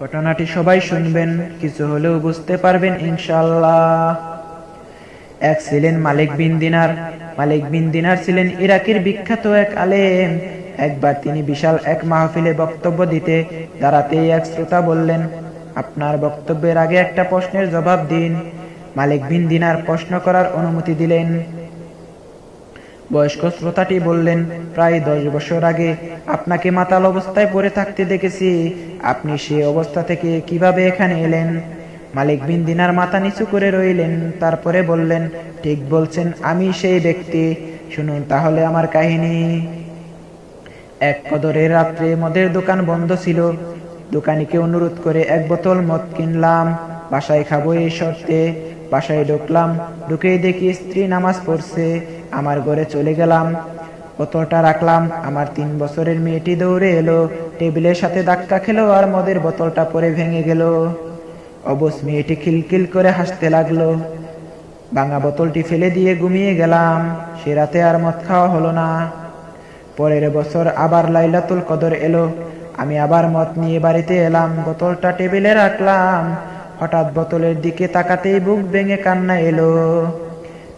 ঘটনাটি সবাই শুনবেন, কিছু হলেও বুঝতে পারবেন ইনশাল্লাহ এক ছিলেন মালিক বিন দিনার। মালিক বিন দিনার ছিলেন ইরাকের বিখ্যাত এক আলেম। একবার তিনি বিশাল এক মাহফিলে বক্তব্য দিতে দাঁড়াতেই এক শ্রোতা বললেন, আপনার বক্তব্যের আগে একটা প্রশ্নের জবাব দিন। মালিক বিন দিনার প্রশ্ন করার অনুমতি দিলেন। বয়স্ক শ্রোতাটি বললেন, প্রায় দশ বছর আগে আপনাকে মাতাল অবস্থায় পড়ে থাকতে দেখেছি। আপনি সেই অবস্থা থেকে কীভাবে এখানে এলেন? মালিক বিন দিনার মাথা নিচু করে রইলেন, তারপরে বললেন, ঠিক বলছেন আমি সেই ব্যক্তি। শুনুন তাহলে আমার কাহিনী। এক কদরের রাত্রে মদের দোকান বন্ধ ছিল। দোকানিকে অনুরোধ করে এক বোতল মদ কিনলাম। বাসায় খাব এই শর্তে। বাসায় ঢুকলাম, ঢুকেই দেখি স্ত্রী নামাজ পড়ছে। আমার ঘরে চলে গেলাম। বোতলটা রাখলাম, আমার তিন বছরের মেয়েটি দৌড়ে এলো, টেবিলের সাথে ধাক্কা খেলো আর মদের বোতলটা পরে ভেঙে গেল। অবশ মেয়েটি খিলখিল করে হাসতে লাগল। ভাঙা বোতলটি ফেলে দিয়ে ঘুমিয়ে গেলাম, সে রাতে আর মদ খাওয়া হলো না। পরের বছর আবার লাইলাতুল কদর এলো, আমি আবার মদ নিয়ে বাড়িতে এলাম, বোতলটা টেবিলে রাখলাম। হঠাৎ বোতলের দিকে তাকাতেই বুক ভেঙে কান্না এলো।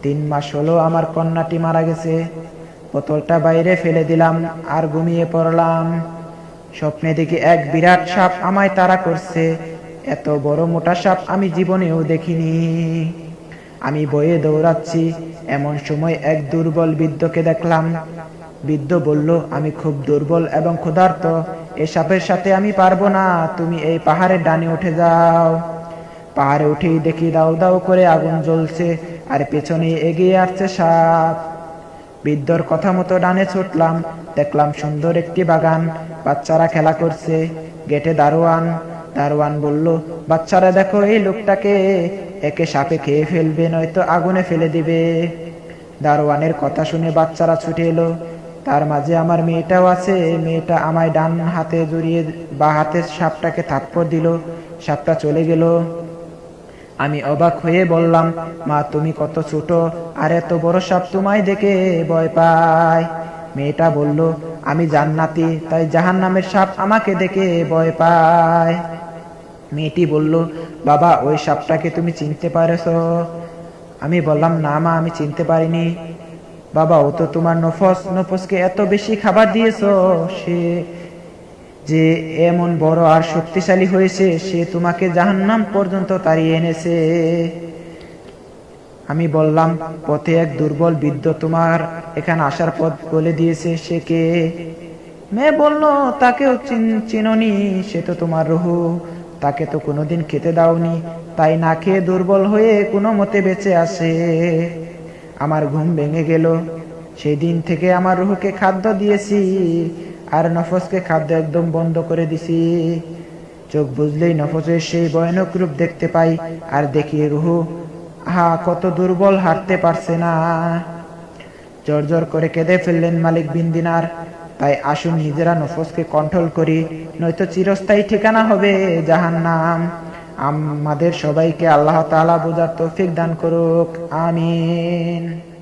তিন মাস হলো আমার কন্যাটি মারা গেছে। বোতলটা বাইরে ফেলে দিলাম আর ঘুমিয়ে পড়লাম। স্বপ্নে দেখি এক বিরাট সাপ আমায় তাড়া করছে। এত বড় মোটা সাপ আমি জীবনেও দেখিনি। আমি বয়ে দৌড়াচ্ছি। এমন সময় এক দুর্বল বৃদ্ধকে দেখলাম। বৃদ্ধ বলল, আমি খুব দুর্বল এবং ক্ষুধার্ত। এ সাপের সাথে আমি পারব না। তুমি এই পাহাড়ের ডানে উঠে যাও। পাহাড়ে উঠেই দেখি দাউ দাউ করে আগুন জ্বলছে। আর পেছনে এগিয়ে আসছে সাপ। বৃদ্ধর কথা মতো ডানে ছুটলাম, দেখলাম সুন্দর একটি বাগান, বাচ্চারা খেলা করছে, গেটে দারোয়ান। দারোয়ান বলল, বাচ্চারা, দেখো এই লোকটাকে, একে সাপে খেয়ে ফেলবে, নয়তো আগুনে ফেলে দিবে। দারোয়ানের কথা শুনে বাচ্চারা ছুটে এলো। তার মাঝে আমার মেয়েটাও আছে, মেয়েটা আমায় ডান হাতে জড়িয়ে বা হাতে সাপটাকে থাপ্পড় দিল। সাপটা চলে গেল। আমি অবাক হয়ে বললাম, মা, তুমি কত ছোট, আর এত বড় সাপ তোমায় দেখে ভয় পায়। মেয়েটা বলল, আমি জান্নাতি, তাই জাহান নামের সাপ আমাকে দেখে ভয় পায়। মেয়েটি বলল, বাবা, ওই সাপটাকে তুমি চিনতে পারেছ? আমি বললাম, না মা, আমি চিনতে পারিনি। বাবা, ও তো তোমার নফস, নফসকে এত বেশি খাবার দিয়েছ, সে যে এমন বড় আর শক্তিশালী হয়েছে, সে তোমাকে জাহান্নাম পর্যন্ত তাড়িয়ে এনেছে। আমি বললাম, পথে এক দুর্বল বৃদ্ধ তোমার এখানে আসার পথ বলে দিয়েছে, সে কে? মেয়ে বলল, তাকেও চিন- চিননি, সে তো তোমার রহু। তাকে তো কোনোদিন খেতে দাওনি, তাই না খেয়ে দুর্বল হয়ে কোনো মতে বেঁচে আসে আমার ঘুম ভেঙে গেল। সেই দিন থেকে আমার রুহুকে খাদ্য দিয়েছি। আর নফসকে খাদ্য একদম বন্ধ করে দিছি। চোখ বুঝলেই নফসের সেই ভয়ানক রূপ দেখতে পাই, আর দেখি রুহু হা কত দুর্বল, হাঁটতে পারছে না। জর্জর করে কেঁদে ফেললেন মালিক বিন দিনার। তাই আসুন নিজেরা নফসকে কন্ট্রোল করি, নয়তো চিরস্থায়ী ঠিকানা হবে জাহান্নাম। আমাদের সবাইকে আল্লাহ তাআলা বোঝার তৌফিক দান করুক, আমিন।